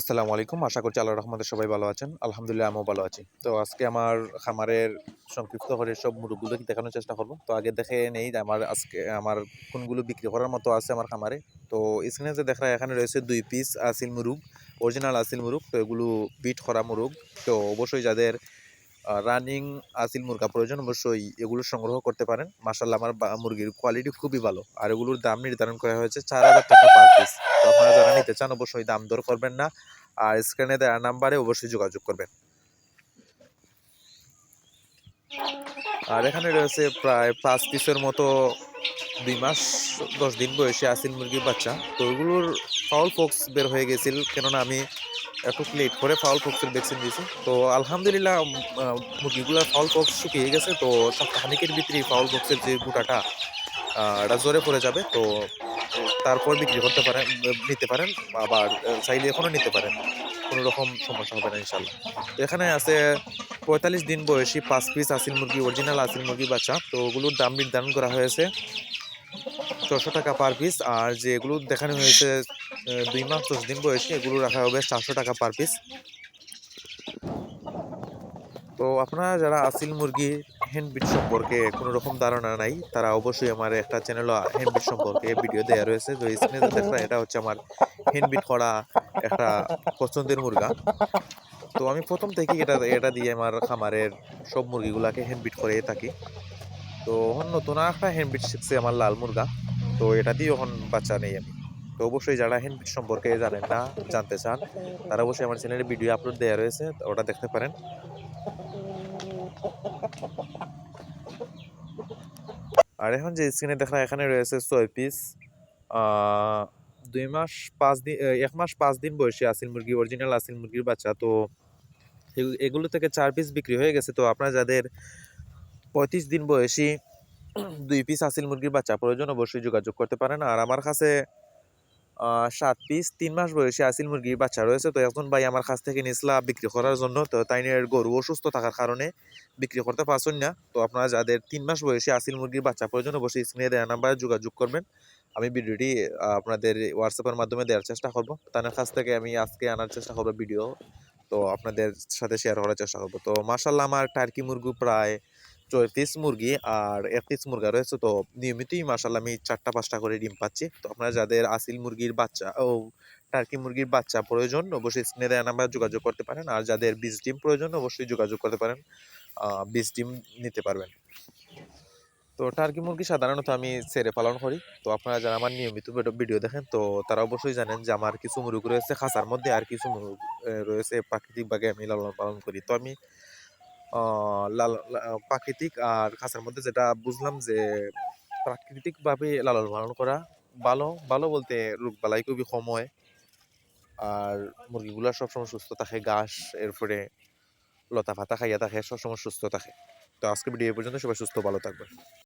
আসসালামু আলাইকুম। আশা করছি আল্লাহ রহমতে সবাই ভালো আছেন। আলহামদুলিল্লাহ আমিও ভালো আছি। তো আজকে আমার খামারের সংক্ষিপ্ত করে সব মুরগগুলো দেখানোর চেষ্টা করব? তো আগে দেখে নেই যে আমার আজকে আমার কোনগুলো বিক্রি করার মতো আছে আমার খামারে। তো স্ক্রিনে যে দেখা এখানে রয়েছে দুই পিস আসিল মুরুগ অরিজিনাল আসিল মুরুগ। তো এগুলো বিট করা মুরুগ। তো অবশ্যই যাদের রানিং আসিল মুরগা প্রয়োজন অবশ্যই এগুলো সংগ্রহ করতে পারেন। মাসাল্লাহ আমার মুরগির কোয়ালিটি খুবই ভালো। আর এগুলোর দাম নির্ধারণ করা হয়েছে চার হাজার টাকা পার পিস তো আপনারা যারা নিতে চান অবশ্যই দাম দর করবেন না। আর স্ক্রিনে দেওয়া নাম্বারে অবশ্যই যোগাযোগ করবেন। আর এখানে রয়েছে প্রায় পাঁচ পিসের মতো দুই মাস, দশ দিন বয়সে আসিল মুরগির বাচ্চা। তো ওগুলোর ফাউল ফক্স বের হয়ে গেছিল। কেননা আমি একটু লেট করে ফাউল ফক্সের ভ্যাকসিন দিয়েছি তো আলহামদুলিল্লাহ মুরগিগুলোর ফাউল ফক্স শুকিয়ে গেছে। তো সপ্তাহখানিকের ভিতরে ফাউল ফক্সের যে গোটাটা এটা জোরে পড়ে যাবে। তো তারপর বিক্রি করতে পারেন, নিতে পারেন, আবার চাইলে এখনও নিতে পারেন। কোনো রকম সমস্যা হবে না ইনশাল্লাহ এখানে আছে পঁয়তাল্লিশ দিন বয়সী পাঁচ পিস আসিল মুরগি অরিজিনাল আসিল মুরগি বাচ্চা। তো ওগুলোর দাম নির্ধারণ করা হয়েছে ছশো টাকা পার পিস আর যেগুলো দেখানো হয়েছে দুই মাস, দশ দিন বয়সী এগুলো রাখা হবে চারশো টাকা পার পিস তো আপনারা যারা আসিল মুরগি হ্যান্ডবিট সম্পর্কে কোনো রকম ধারণা নাই, তারা অবশ্যই আমার একটা চ্যানেল হ্যান্ডবিট সম্পর্কে ভিডিও দেওয়া রয়েছে। তো স্ক্রিনে দেখা এটা হচ্ছে আমার হ্যান্ডবিট করা একটা পছন্দের মুরগা। তো আমি প্রথম থেকেই এটা এটা দিয়ে আমার খামারের সব মুরগিগুলাকে হ্যান্ডবিট করে থাকি। তো এখন নতুন একটা হ্যান্ডবিট শিখছে আমার লাল মুরগা। তো এটা দিয়ে এখন বাচ্চা নেই আমি। তো অবশ্যই যারা হ্যান্ডবিট সম্পর্কে জানেন না, জানতে চান। তারা অবশ্যই আমার চ্যানেলে ভিডিও আপলোড দেওয়া রয়েছে ওটা দেখতে পারেন। আর এখন যে স্ক্রিনে দেখা এখানে রয়েছে ছয় পিস দুই মাস পাঁচ দিন এক মাস পাঁচ দিন বয়সী আসিল মুরগি অরিজিনাল আসিল মুরগির বাচ্চা, তো এগুলো থেকে চার পিস বিক্রি হয়ে গেছে। তো আপনারা যাদের পঁয়ত্রিশ দিন বয়সী দুই পিস আসিল মুরগির বাচ্চা প্রয়োজন, অবশ্যই যোগাযোগ করতে পারেন। আর আমার কাছে সাত পিস, তিন মাস বয়সী আসিল মুরগির বাচ্চা রয়েছে। তো এখন ভাই আমার কাছ থেকে নিসলা বিক্রি করার জন্য। তো তাই নিয়ে গরু অসুস্থ থাকার কারণে বিক্রি করতে পারছেন না। তো আপনারা যাদের তিন মাস বয়সী আসিল মুরগির বাচ্চা প্রয়োজন, অবশ্যই স্ক্রিনে দেওয়া নাম্বারে যোগাযোগ করবেন। আমি ভিডিওটি আপনাদের হোয়াটসঅ্যাপের মাধ্যমে দেওয়ার চেষ্টা করব। তাদের কাছ থেকে আমি আজকে আনার চেষ্টা করব ভিডিও। তো আপনাদের সাথে শেয়ার করার চেষ্টা করব। তো মার্শাল্লাহ আমার টার্কি মুরগি প্রায় ছয় পিস মুরগি আর এক পিস মুরগা রয়েছে তো নিয়মিতই মার্শাল্লাহ আমি চারটা, পাঁচটা করে ডিম পাচ্ছি। তো আপনারা যাদের আসিল মুরগির বাচ্চা ও টার্কি মুরগির বাচ্চা প্রয়োজন, অবশ্যই স্ক্রিনে দেওয়া নাম্বার যোগাযোগ করতে পারেন। আর যাদের বীজ ডিম প্রয়োজন, অবশ্যই যোগাযোগ করতে পারেন। বীজ ডিম নিতে পারবেন। তো টার্কি মুরগি সাধারণত আমি ছেড়ে পালন করি। তো আপনারা যারা আমার নিয়মিত ভিডিও- দেখেন, তো তারা অবশ্যই জানেন যে আমার কিছু মুরগ রয়েছে খাঁচার মধ্যে আর কিছু মুরগ রয়েছে প্রাকৃতিকভাবে আমি লালন পালন করি। তো আমি লাল প্রাকৃতিক আর খাঁচার মধ্যে যেটা বুঝলাম যে প্রাকৃতিকভাবে লালন পালন করা ভালো। ভালো বলতে রোগবালাই খুবই কম হয়। আর মুরগিগুলা সবসময় সুস্থ থাকে, ঘাস, এরপরে লতা পাতা খাইয়া থাকে, সবসময় সুস্থ থাকে। তো আজকে ভিডিও পর্যন্ত, সবাই সুস্থ, ভালো থাকবে